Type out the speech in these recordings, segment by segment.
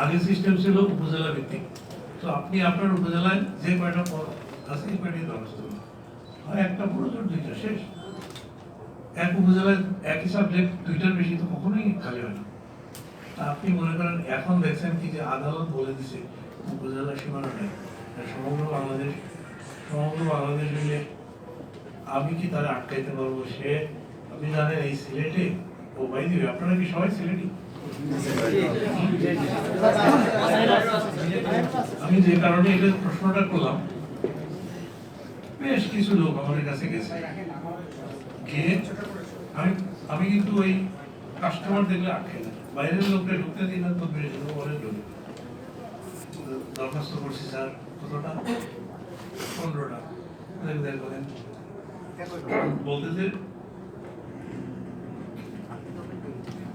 আগের সিস্টেম ছিল উপজেলা ভিত্তিক। তো আপনি আপনার উপজেলায় যে কয়টা পদ আছে, এই কয়টাই দরখাস্ত হয় একটা পুরো দুইটা শেষ। এক উপজেলায় একই সাবজেক্ট দুইটার বেশি তো কখনোই খালি হয় না। আপনি মনে করেন, এখন দেখছেন কি যে আদালত বলে দিছে, উপজেলা সীমানা নেই। সমগ্র বাংলাদেশ সমগ্র বাংলাদেশ মিলে আমি কি তারা আটকাইতে পারব? সে, আপনি জানেন এই সিলেটে, ও ভাই দিবে আপনারা কি সবাই সিলেটি? আমি যে কারণে এটা প্রশ্নটা করলাম, বেশ কিছু লোক আমাদের কাছে গেছে। আমি আমি কিন্তু ওই কাস্টমার দেখলে আটকে না। বাইরের লোককে ঢুকতে দিই না, তো বেশ পরে ঢুকে দরখাস্ত করছি, স্যার, কতটা? পনেরোটা। দেখ দেখ বলেন বলতেছে,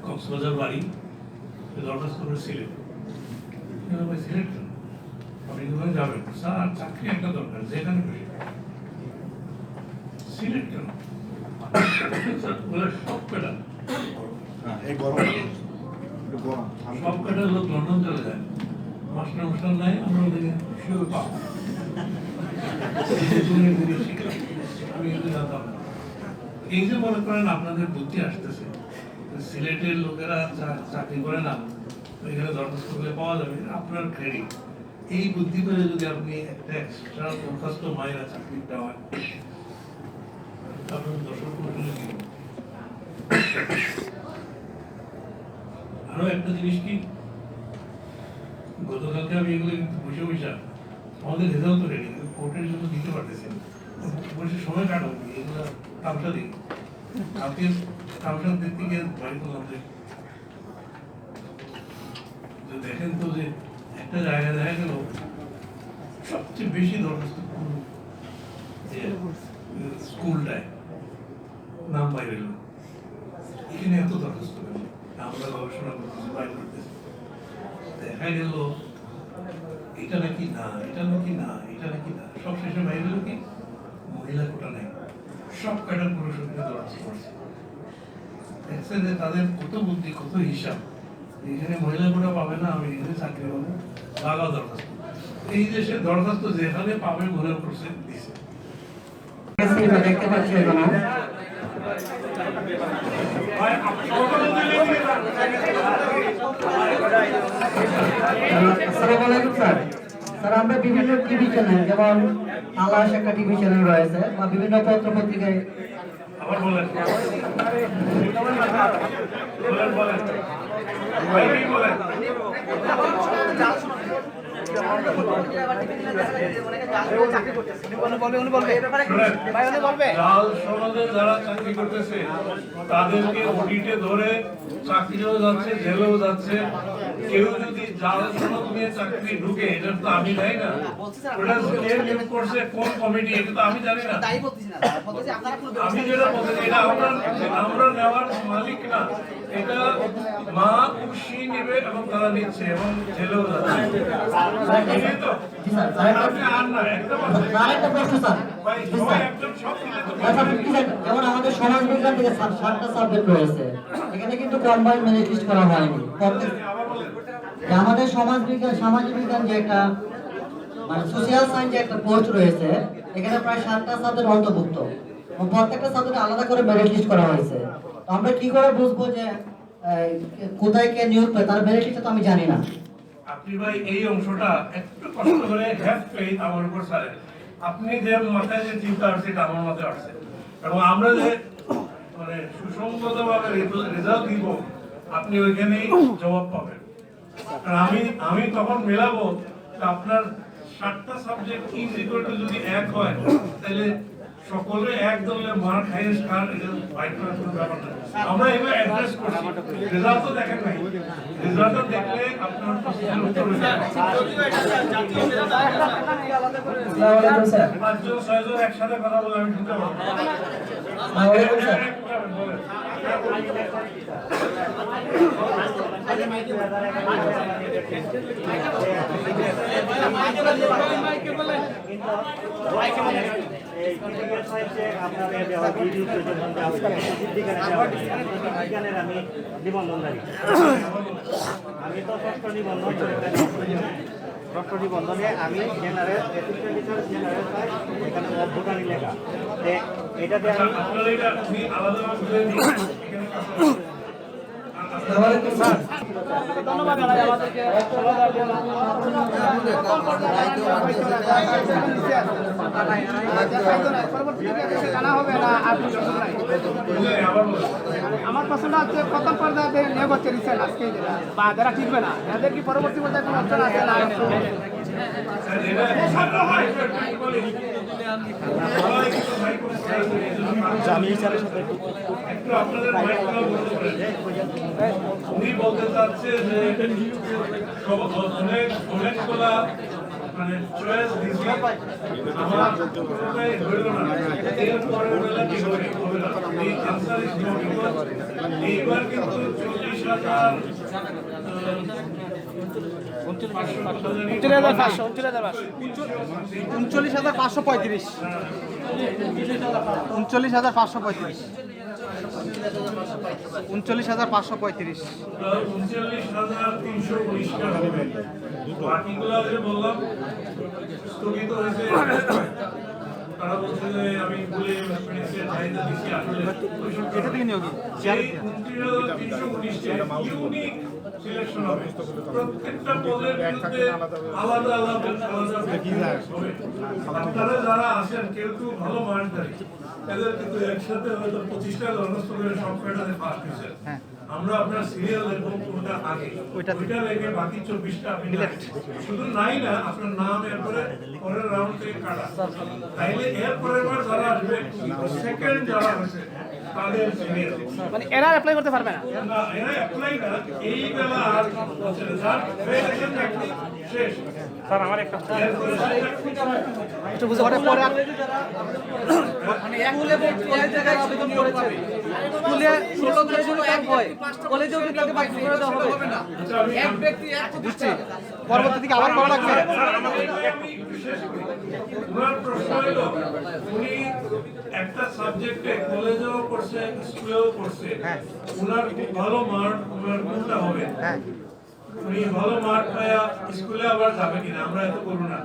কক্সবাজার বাড়ি। দরখাস্ত? আপনি যাবেন? স্যার চাকরি একটা দরকার যেখানে কেন সব হ্যাঁ, সব কটা লোক লন্ডন চলে যায়। মাস্টার মাস্টার নাই আমরা ওদেরকে শুয়ে পাবো তুমি আমি এগুলো জানতাম এই যে মনে করেন আপনাদের বুদ্ধি আসতেছে। সিলেটের লোকেরা চাকরি করে না এখানে দরখাস্ত করলে পাওয়া যাবে আপনার ক্রেডিট এই বুদ্ধি করে যদি আপনি একটা এক্সট্রা দরখাস্ত মায়েরা চাকরিটা হয় আপনার আরও একটা জিনিস কি গতকালকে আমি এগুলো বসে বসে, আমাদের রেজাল্ট তো রেডি কোর্টের জন্য দিতে পারতেছি। বসে সময় কাটাবো? এগুলো তামসা দিই দেখেন তো যে একটা জায়গায় দেখা গেল, সবচেয়ে বেশি নাম বাইরে এলো এখানে এত দরখাস্ত আমরা গবেষণা করতেছি দেখা গেল, এটা নাকি না, এটা নাকি না, এটা নাকি না। সব শেষে বাইরে কি, মহিলা কোটা নাই। সব কয়টা পুরুষকে দরখাস্ত করছে। দেখছেন যে তাদের কত বুদ্ধি, কত হিসাব। এখানে মহিলা কোটা পাবে না, আমি এখানে চাকরি পাবো। লাগাও দরখাস্ত। এই দেশে দরখাস্ত যেখানে পাবে, মনে করছে, দিছে। আসসালামু আলাইকুম, স্যার। স্যার, আমরা বিভিন্ন টিভি চ্যানেল যেমন আলাস একটা টিভি চ্যানেল রয়েছে, বা বিভিন্ন পত্র পত্রিকায় বলেন। জাল সনদে যারা চাকরি করতেছে তাদেরকে অডিটে ধরে চাকরিও যাচ্ছে জেলেও যাচ্ছে। কেউ যদি জাল সনদ নিয়ে চাকরি ঢুকে এটা তো আমি জানি না। ওটা কে নিয়োগ করছে কোন কমিটি এটা তো আমি জানি না। বলতেছি বলতেছি আমি যেটা বলতে এটা আমরা আমরা নেওয়ার মালিক না। এটা মা খুশি নেবে এবং তারা নিচ্ছে এবং জেলেও যাচ্ছে। আচ্ছা? যেমন আমাদের সমাজ বিজ্ঞান থেকে সাতটা সাবজেক্ট রয়েছে। এখানে কিন্তু কম্বাইন মেরিট করা হয়নি। প্রত্যেক- আবার বলেন। যে আমাদের সমাজ বিজ্ঞান সামাজিক বিজ্ঞান যে একটা মানে সোশিয়াল সায়েন্স যে একটা পোস্ট রয়েছে এখানে প্রায় সাতটা সাবজেক্ট অন্তর্ভুক্ত। প্রত্যেকটা সাবজেক্ট আলাদা করে মেরিট লিস্ট করা হয়েছে। আমরা কি করে বুঝব যে কোথায় কে নিয়োগ পায় তার লিস্ট তো আমি জানি না। আপনি ভাই এই অংশটা একটু কষ্ট করে হ্যাভ ফেইথ আমার উপর ছাড়েন। আপনি যে মাথায় যে চিন্তা আসছে এটা আমার মাথায় আসছে। এবং আমরা যে মানে সুসংগতভাবে রেজাল্ট দিব, আপনি ওইখানেই জবাব পাবেন। আর আমি আমি তখন মেলাবো আপনার সাতটা সাবজেক্ট ইজ ইকুয়াল টু যদি এক হয়, তাহলে সকলে এক দলের মার্ক হাইয়েস্ট কার করার কোনো ব্যাপার না। আমরা এগুলো অ্যাড্রেস করছি। রেজাল্ট তো দেখেন নাই রেজাল্ট দেখলে আপনার উত্তর পাঁচজন ছয়জন একসাথে কথা বলে আমি ঢুকে স্যার বলেন। মাইকে বলে আমি নিবন্ধনধারী আমি তো ষষ্ঠ নিবন্ধন ষষ্ঠ নিবন্ধনে আমি জেনারেল অ্যাসিস্ট্যান্ট টিচার জেনারেল এখানে অভ্যুতানি লেখা। এটাতে আমি আপনারা এটা আপনি আমার প্রশ্নটা হচ্ছে, প্রথম পর্যায়ে নিয়োগ হচ্ছে রিসেন্ট আজকে বা যারা টিকবে না এদের কি পরবর্তী পর্যায়ে কোনো অপশন আছে না? উনি বলতে চাচ্ছে যে অনেক অনেকগুলা মানে চয়েস দিছি আমার হবে এই আনসার এইবার কিন্তু চল্লিশ হাজার উনচল্লিশ হাজার পাঁচশো পঁয়ত্রিশ। উনচল্লিশ হাজার পাঁচশো পঁয়ত্রিশ। উনচল্লিশ হাজার পাঁচশো পঁয়ত্রিশ। এটা থেকে নিয়োগ সেই উনত্রিশ হাজার তিনশো উনিশটা ইউনিক সিলেকশন হবে প্রত্যেকটা পদের বিরুদ্ধে আলাদা আলাদা আলাদা আপনারা যারা আছেন কেউ কেউ ভালো মার্কধারী এদের কিন্তু একসাথে হয়তো পঁচিশটা দরখাস্ত সব কয়টাতে ফার্স্ট হয়েছে আমরা আপনার সিরিয়াল দেখব কোনটা আগে। ওইটা লেগে বাকি চব্বিশটা আপনি শুধু নাই না আপনার নাম এরপরে পরের রাউন্ড থেকে কাটা। তাইলে এর পরের বার যারা আসবে সেকেন্ড যারা হয়েছে মানে এরা অ্যাপ্লাই করতে পারবে না। না এরা অ্যাপ্লাই না এই বেলা আর হয়ে স্যার আমার একটা একটু বুঝে পরে হয় পরবর্তী থেকে আবার করা লাগবে। ওনার প্রশ্ন হলো উনি একটা সাবজেক্টে কলেজেও পড়ছে স্কুলেও পড়ছে ওনার খুব ভালো মার্ক ওনার হবে? উনি ভালো মার্ক পায়া স্কুলে আবার যাবে কিনা, আমরা এত করব না।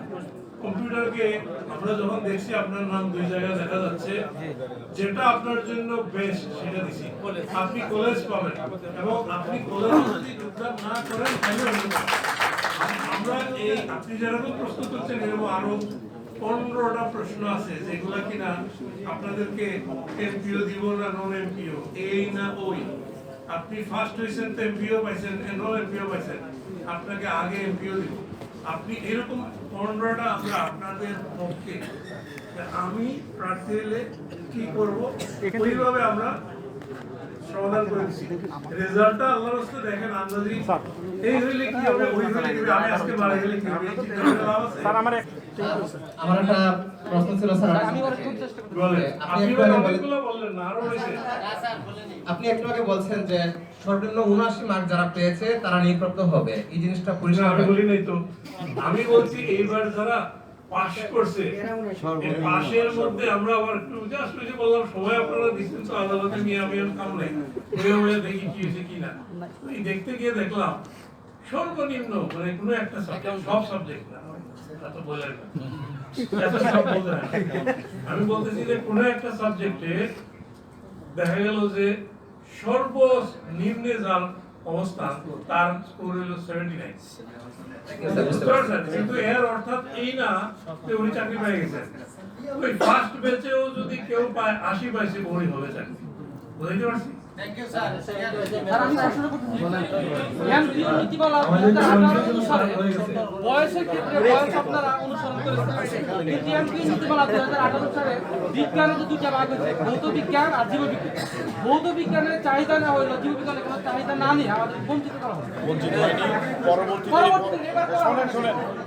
কম্পিউটারকে আমরা যখন দেখছি, আপনার নাম দুই জায়গায় দেখা যাচ্ছে, যেটা আপনার জন্য বেস্ট সেটা দিছি। আপনি কলেজ পাবেন এবং আপনি কলেজ যদি যোগদান না করেন আমরা এই, আপনি যেরকম প্রশ্ন করছেন, এরকম আরও পনেরোটা প্রশ্ন আছে, যেগুলা কিনা আপনাদেরকে এমপিও দিব না নন এমপিও এই না ওই। আপনি ফার্স্ট হয়েছেন তো এমপিও পাইছেন নন এমপিও পাইছেন আপনাকে আগে এমপিও দিব। আপনি এরকম পনেরোটা আমরা আপনাদের পক্ষে। আমি প্রার্থী হলে কি করব? ওইভাবে আমরা সমাধান করে দিচ্ছি রেজাল্টটা আল্লাহর রাস্তায় দেখেন আন্দাজি এই হইলে কি হবে ওই হইলে কি আমি আজকে মারা গেলে কি হবে? স্যার আমার আমার একটা প্রশ্ন ছিল স্যার। আপনি অনেকগুলো বললেন না আরও হয়েছে আপনি একটু আগে বলছেন যে সর্বনিম্ন উনআশি মার্ক যারা পেয়েছে তারা নিয়োগপ্রাপ্ত হবে। এই জিনিসটা পরিষ্কার আমি বলি নাই তো। আমি বলছি এইবার যারা পাস করছে। পাশের মধ্যে আমরা আবার জাস্ট ওই যে বললাম সময় আপনারা দিচ্ছেন তো আদালতে নিয়ে আমি আর কাম নাই। দেখি কি হয়েছে কি না। এই দেখতে গিয়ে দেখলাম সর্বনিম্ন মানে কোনো একটা সাবজেক্ট সব সাবজেক্ট না। আমি বলতেছি যে কোনো একটা সাবজেক্টে দেখা গেল যে সর্বনিম্নে যার অবস্থান তার স্কোর হলো সেভেন্টি নাইন কিন্তু এর অর্থাৎ এই না যে উনি চাকরি পেয়ে গেছেন। ওই ফার্স্ট ব্যাচেও যদি কেউ পায় আশি পাইছে বই হবে চাকরি। বুঝতে পারছি? এমপিও নীতিমালা 2018 অনুসারে বয়সের ক্ষেত্রে বয়স আপনারা অনুসরণ করেছেন কিন্তু এমপিও নীতিমালা 2018 সালে বিজ্ঞানে যে দুটা ভাগ হয়েছে ভৌত বিজ্ঞান আর ভৌত বিজ্ঞানের চাহিদা না হইল কোনো চাহিদা না নিয়ে আমাদের বঞ্চিত করা হবে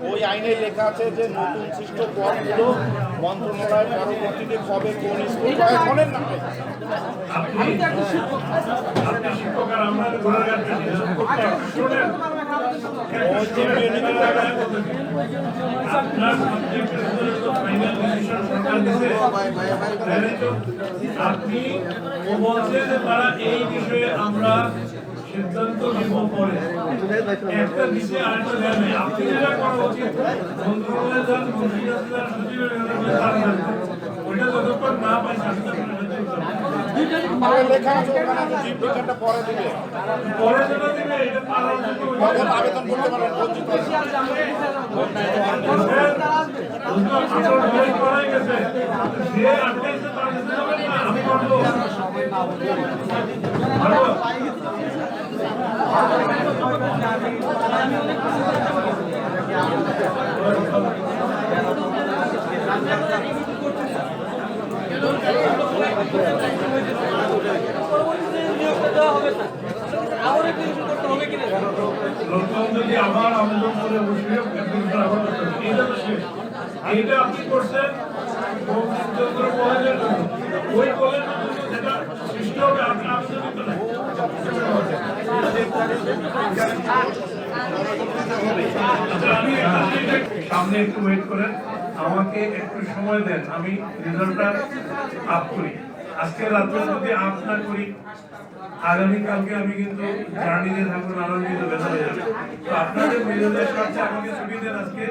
ওই আইনে লেখা আছে যে নতুন সৃষ্ট পদগুলো মন্ত্রণালয় পরবর্তীতে কবে কোন স্কুল শোনেন না। আমি তো একজন শিক্ষক। আপনি শিক্ষক আর আমরা আপনি ও বলছে তারা এই বিষয়ে আমরা সিদ্ধান্ত নিব পরে একটা দিছে আরেকটা দেয় নাই আপনি যেটা করা উচিত মন্ত্রণালয়ে যান মন্ত্রী সচিবের ওইটা যতক্ষণ না পাই আমি করব ভালো লোকজন যদি আবার আবেদন করে বসে অ্যাপ্লিকেশন আবার করতে হবে। এইটা তো শেষ এইটা আপনি করছেন বঙ্কিমচন্দ্র কলেজের জন্য ওই কলেজের যেটা সৃষ্টি হবে আচ্ছা, সামনে একটু ওয়েট করেন। আমাকে একটু সময় দেন আমি রেজাল্টটা আপ করি। আজকে রাত্রে যদি আপ না করি আগামীকালকে আমি কিন্তু জার্নিতে থাকব নানান কিন্তু বেতন হয়ে যাবে। তো আপনাদের মেজাজের সাথে আমাকে ছুটি দেন আজকে।